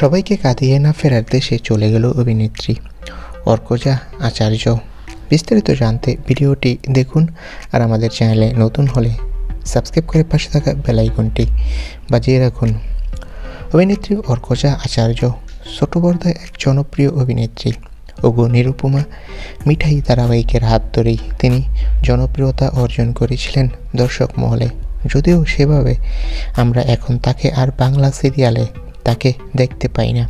সবাইকে কাঁদিয়ে না ফেরার দেশে চলে গেল অভিনেত্রী। অর্কজা আচার্য। বিস্তারিত জানতে ভিডিওটি দেখুন আর আমাদের চ্যানেলে নতুন হলে সাবস্ক্রাইব করে পাশে থাকা বেলাইকনটি বাজিয়ে রাখুন। অভিনেত্রী অর্কজা আচার্য ছোট এক জনপ্রিয় অভিনেত্রী। ওগো নিরুপমা মিঠাই ধারাবাহিকের হাত ধরেই তিনি জনপ্রিয়তা অর্জন করেছিলেন দর্শক মহলে। যদিও সেভাবে আমরা এখন তাকে আর বাংলা সিরিয়ালে তাকে দেখতে পাই না।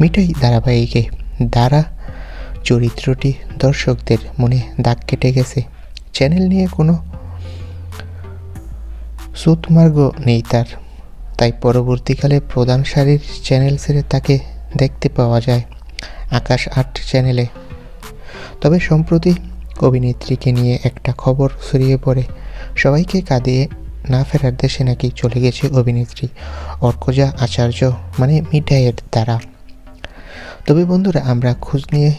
মিঠাই ধারাবাহিকে দ্বারা চরিত্রটি দর্শকদের মনে দাগ কেটে গেছে। চ্যানেল নিয়ে কোনো সুতমার্গ নেই তার। তাই পরবর্তীকালে প্রধান সারির চ্যানেল ছেড়ে তাকে দেখতে পাওয়া যায় আকাশ আট চ্যানেলে। তবে সম্প্রতি অভিনেত্রীকে নিয়ে একটা খবর ছড়িয়ে পড়ে। সবাইকে কাঁদিয়ে না ফেরার দেশে নাকি চলে গেছে অভিনেত্রী অর্কজা আচার্য মানে মিঠাইয়ের দ্বারা। তবে বন্ধুরা, আমরা খোঁজ নিয়ে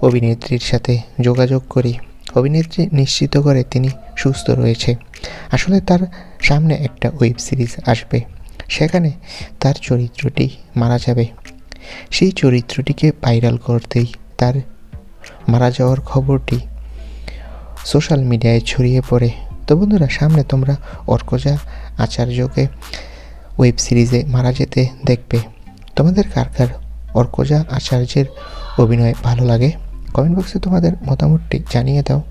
অভিনেত্রীর সাথে যোগাযোগ করি। অভিনেত্রী নিশ্চিত করে তিনি সুস্থ রয়েছে। আসলে তার সামনে একটা ওয়েব সিরিজ আসবে। সেখানে তার চরিত্রটি মারা যাবে। সেই চরিত্রটিকে ভাইরাল করতেই তার মারা যাওয়ার খবরটি সোশ্যাল মিডিয়ায় ছড়িয়ে পড়ে। তো বন্ধুরা, সামনে তোমরা অর্কজা আচার্যকে ওয়েব সিরিজে মারা যেতে দেখবে। তোমাদের কার কার অর্কজা আচার্যের অভিনয় ভালো লাগে? কমেন্ট বক্সে তোমাদের মতামতটি জানিয়ে দাও।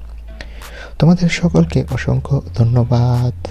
তোমাদের সকলকে অসংখ্য ধন্যবাদ।